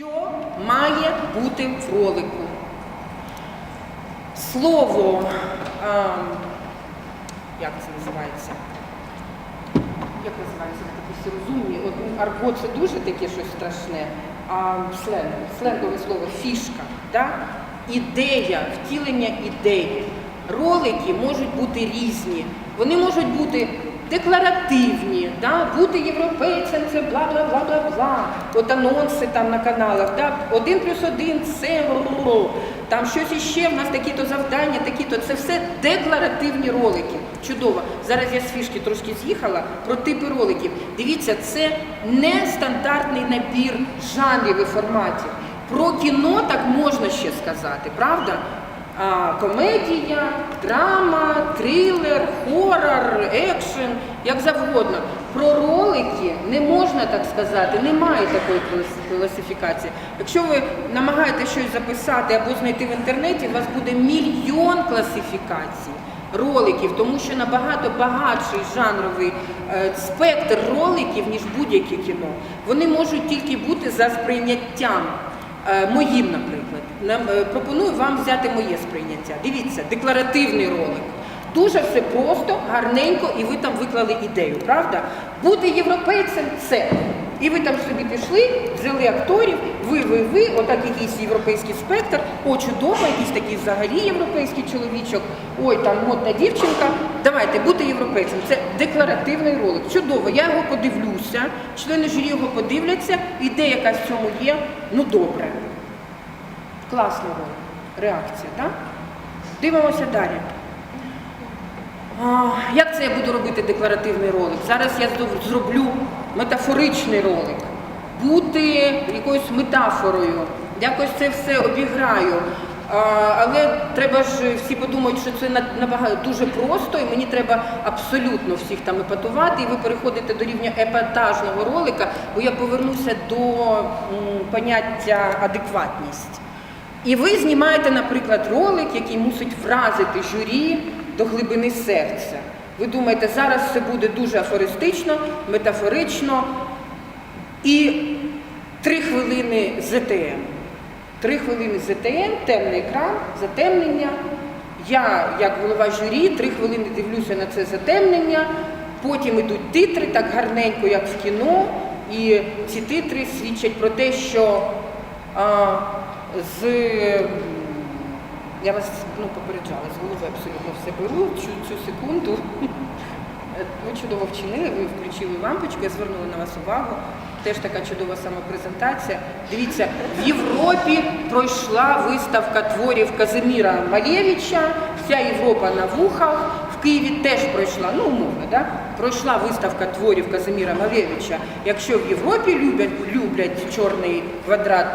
Що має бути в ролику? Слово, ем, як це називається? Як називається таке всі розумні? Ну, арго це дуже таке щось страшне, а сленг, сленгове слово фішка, да? ідея, втілення ідеї. Ролики можуть бути різні. Вони можуть бути декларативні, да? бути європейцем це бла бла бла бла бла. От анонси там на каналах, да? один плюс один це там щось іще, в нас такі-то завдання, такі-то. Це все декларативні ролики. Чудово. Зараз я з фішки трошки з'їхала про типи роликів. Дивіться, це не стандартний набір жанрів і форматів. Про кіно так можна ще сказати, правда? А, комедія, драма, трилер, хорор, екшен, як завгодно. Про ролики не можна так сказати, немає такої класифікації. Якщо ви намагаєтеся щось записати або знайти в інтернеті, у вас буде мільйон класифікацій роликів, тому що набагато багатший жанровий е, спектр роликів, ніж будь-яке кіно. Вони можуть тільки бути за сприйняттям. Е, Моїм, наприклад, е, пропоную вам взяти моє сприйняття. Дивіться, декларативний ролик. Дуже все просто, гарненько, і ви там виклали ідею, правда? Бути європейцем це. І ви там собі пішли, взяли акторів, ви, ви, ви, отак якийсь європейський спектр, о, чудово, якийсь такий взагалі європейський чоловічок, ой, там модна дівчинка. Давайте, бути європейцем. Це декларативний ролик. Чудово, я його подивлюся, члени журі його подивляться, ідея якась в цьому є, ну добре. Ролик. Реакція, так? Дивимося далі. А, Як це я буду робити декларативний ролик? Зараз я зроблю метафоричний ролик. Бути якоюсь метафорою, якось це все обіграю. Але треба ж всі подумають, що це набагато дуже просто, і мені треба абсолютно всіх там епатувати, і ви переходите до рівня епатажного ролика, бо я повернуся до поняття адекватність. І ви знімаєте, наприклад, ролик, який мусить вразити журі до глибини серця. Ви думаєте, зараз це буде дуже афористично, метафорично і три хвилини ЗТМ. Три хвилини ЗТМ, темний екран, затемнення. Я, як голова журі, три хвилини дивлюся на це затемнення, потім йдуть титри, так гарненько, як в кіно. І ці титри свідчать про те, що а, з я вас ну, попереджала, з голови абсолютно все беру цю, цю секунду. Ви чудово вчинили, ви включили лампочку, я звернула на вас увагу. Теж така чудова самопрезентація. Дивіться, в Європі пройшла виставка творів Казиміра Малєвича, вся Європа на вухах. В Києві теж пройшла, ну умовно, да? пройшла виставка творів Казиміра Малєвича. Якщо в Європі люблять, люблять чорний квадрат,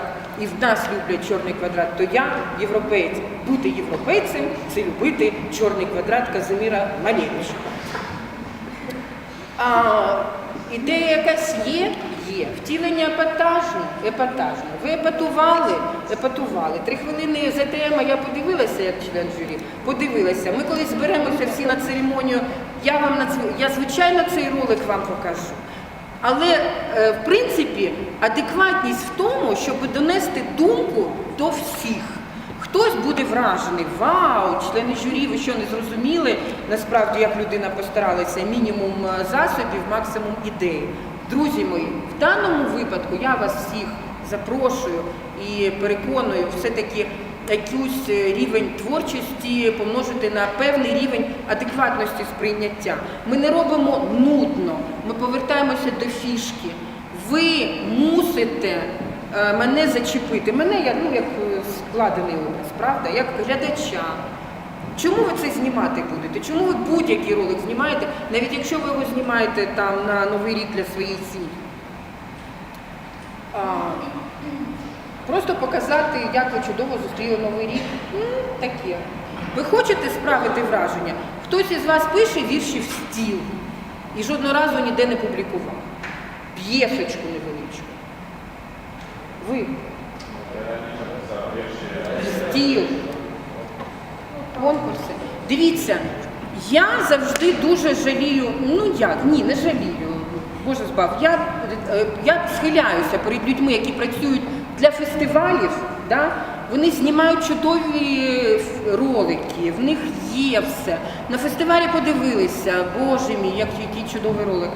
і в нас люблять чорний квадрат, то я європейць. Бути європейцем це любити чорний квадрат Казиміра Малєвича. А, ідея якась є? Є. Втілення епатажне? Епатажне. Ви епатували? Епатували. Три хвилини ЗТМ, я подивилася, як член журі. Подивилася. Ми колись зберемося всі на церемонію. Я вам на я звичайно цей ролик вам покажу. Але е, в принципі адекватність в тому, щоб донести думку до всіх. Хтось буде вражений, вау, члени журі, ви що не зрозуміли, насправді як людина постаралася, мінімум е, засобів, максимум ідей. Друзі мої, в даному випадку я вас всіх запрошую і переконую все-таки якийсь е, рівень творчості помножити на певний рівень адекватності сприйняття. Ми не робимо нудно, ми повертаємося до фішки. Ви мусите е, мене зачепити. Мене я ну як е, складений образ, правда, як глядача. Чому ви це знімати будете? Чому ви будь-який ролик знімаєте, навіть якщо ви його знімаєте там на Новий рік для своєї сім'ї? Просто показати, як ви чудово зустріли Новий рік. М, таке. Ви хочете справити враження? Хтось із вас пише вірші в стіл і жодного разу ніде не публікував. П'єсочку невеличку. Ви. В стіл. Конкурси. Дивіться, я завжди дуже жалію, ну як, ні, не жалію. Боже збав, я, е, я схиляюся перед людьми, які працюють для фестивалів, да, вони знімають чудові ролики, в них є все. На фестивалі подивилися, боже мій, як, який чудовий ролик.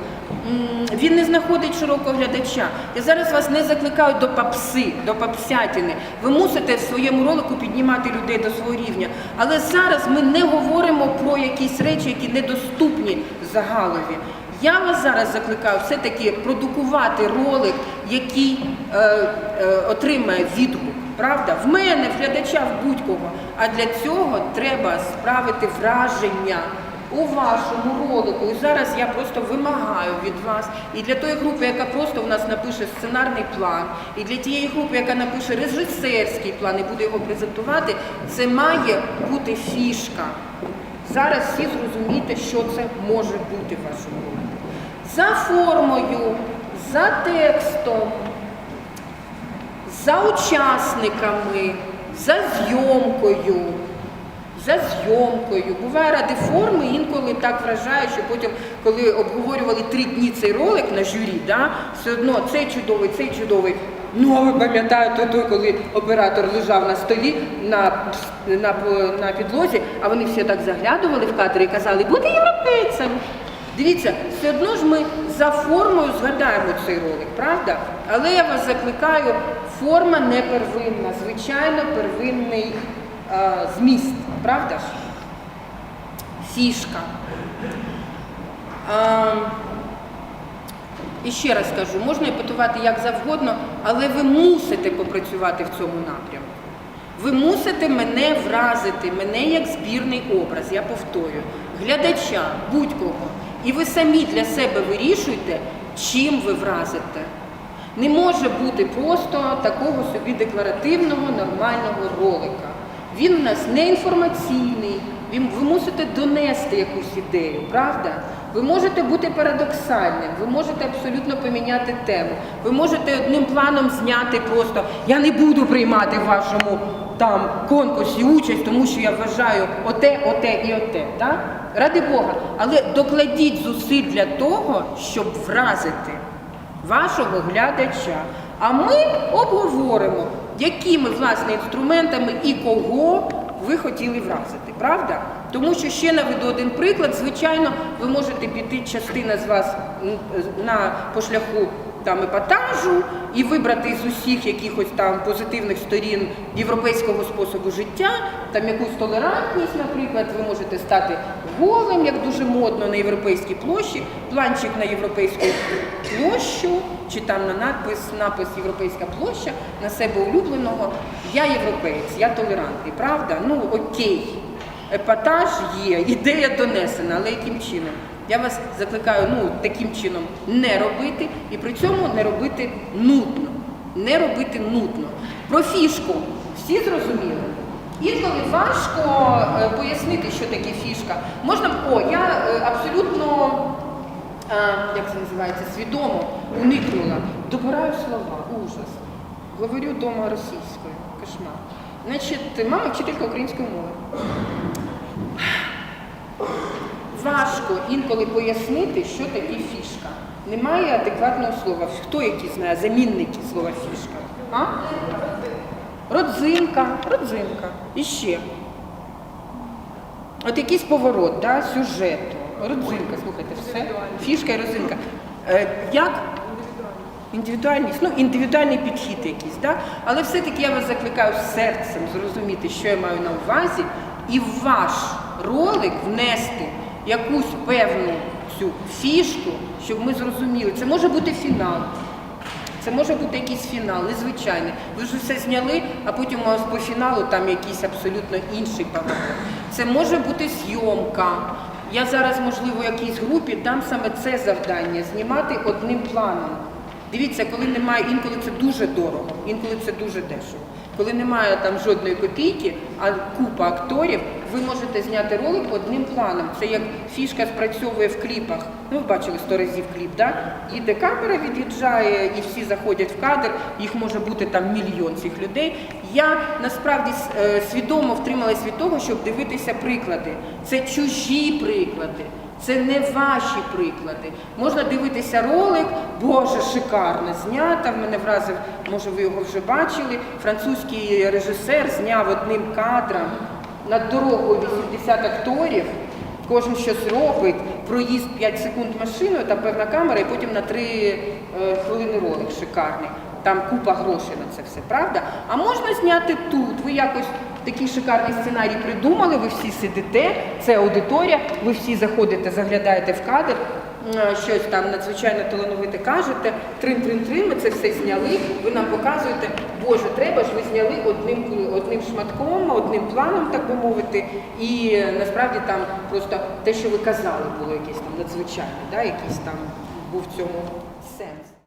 Він не знаходить широкого глядача. Я зараз вас не закликаю до попси, до попсятини. Ви мусите в своєму ролику піднімати людей до свого рівня. Але зараз ми не говоримо про якісь речі, які недоступні загалові. Я вас зараз закликаю все-таки продукувати ролик, який е, е, отримає відгук. Правда? В мене, в глядача, в будь-кого. А для цього треба справити враження у вашому ролику. І зараз я просто вимагаю від вас, і для тої групи, яка просто у нас напише сценарний план, і для тієї групи, яка напише режисерський план і буде його презентувати, це має бути фішка. Зараз всі зрозумієте, що це може бути в вашому ролику. За формою, за текстом, за учасниками, за зйомкою. За зйомкою. Буває ради форми, інколи так вражає, що потім, коли обговорювали три дні цей ролик на журі, да, все одно цей чудовий, цей чудовий. Ну, а ви пам'ятаєте той, коли оператор лежав на столі на, на, на підлозі, а вони всі так заглядували в кадри і казали, бути європейцем. Дивіться, все одно ж ми за формою згадаємо цей ролик, правда? Але я вас закликаю, форма не первинна, звичайно, первинний е, зміст, правда ж? Фішка. Е, і ще раз кажу, можна іпотувати як завгодно, але ви мусите попрацювати в цьому напрямку. Ви мусите мене вразити, мене як збірний образ, я повторюю, глядача, будь-кого. І ви самі для себе вирішуєте, чим ви вразите. Не може бути просто такого собі декларативного нормального ролика. Він у нас не інформаційний, ви мусите донести якусь ідею, правда? Ви можете бути парадоксальним, ви можете абсолютно поміняти тему. Ви можете одним планом зняти просто я не буду приймати в вашому там конкурсі участь, тому що я вважаю оте, оте і оте. Да? Ради Бога. Але докладіть зусиль для того, щоб вразити вашого глядача. А ми обговоримо, якими власне інструментами і кого ви хотіли вразити, правда? Тому що ще наведу один приклад. Звичайно, ви можете піти частина з вас на по шляху там епатажу і вибрати з усіх якихось там позитивних сторін європейського способу життя, там якусь толерантність, наприклад, ви можете стати голим, як дуже модно на європейській площі, планчик на європейську площу, чи там на надпис, напис Європейська площа на себе улюбленого. Я європеєць, я толерантний, правда? Ну окей. Епатаж є, ідея донесена, але яким чином? Я вас закликаю ну, таким чином не робити і при цьому не робити нудно. Не робити нудно. Про фішку всі зрозуміли? Інколи важко е, пояснити, що таке фішка. Можна, о, я е, абсолютно, е, як це називається, свідомо уникнула. Добираю слова, ужас. Говорю дома російською, кошмар. Значить, мама вчителька української мови. Важко інколи пояснити, що таке фішка. Немає адекватного слова. Хто які знає замінники слова фішка? А? Родзинка, родзинка. І ще. От якийсь поворот, да, сюжету. Родзинка, слухайте, все. Фішка і родзинка. Е, як? Індивідуальність, ну індивідуальний підхід якийсь, да? але все-таки я вас закликаю серцем зрозуміти, що я маю на увазі, і в ваш ролик внести якусь певну цю фішку, щоб ми зрозуміли. Це може бути фінал. Це може бути якийсь фінал, незвичайний. Ви ж все зняли, а потім у вас по фіналу там якийсь абсолютно інший поворот. Це може бути зйомка. Я зараз, можливо, якійсь групі дам саме це завдання знімати одним планом. Дивіться, коли немає, інколи це дуже дорого, інколи це дуже дешево. Коли немає там жодної копійки, а купа акторів, ви можете зняти ролик одним планом. Це як фішка спрацьовує в кліпах. Ну, ви бачили сто разів кліп, да? Їде камера, від'їжджає, і всі заходять в кадр, їх може бути там мільйон цих людей. Я насправді е, свідомо втрималась від того, щоб дивитися приклади. Це чужі приклади. Це не ваші приклади. Можна дивитися ролик, Боже, шикарно знято. В мене вразив, може ви його вже бачили. Французький режисер зняв одним кадром над дорогою 80 акторів. Кожен щось робить, проїзд 5 секунд машиною, там певна камера, і потім на 3 е, хвилини ролик шикарний. Там купа грошей на це все, правда? А можна зняти тут. Ви якось такий шикарний сценарій придумали, ви всі сидите, це аудиторія, ви всі заходите, заглядаєте в кадр, е, щось там надзвичайно талановите кажете, трин-трин-трин, ми це все зняли, ви нам показуєте, Боже, треба ж ви зняли одним, одним шматком, одним планом, так би мовити, і е, насправді там просто те, що ви казали, було якесь там надзвичайне, да, якийсь там був в цьому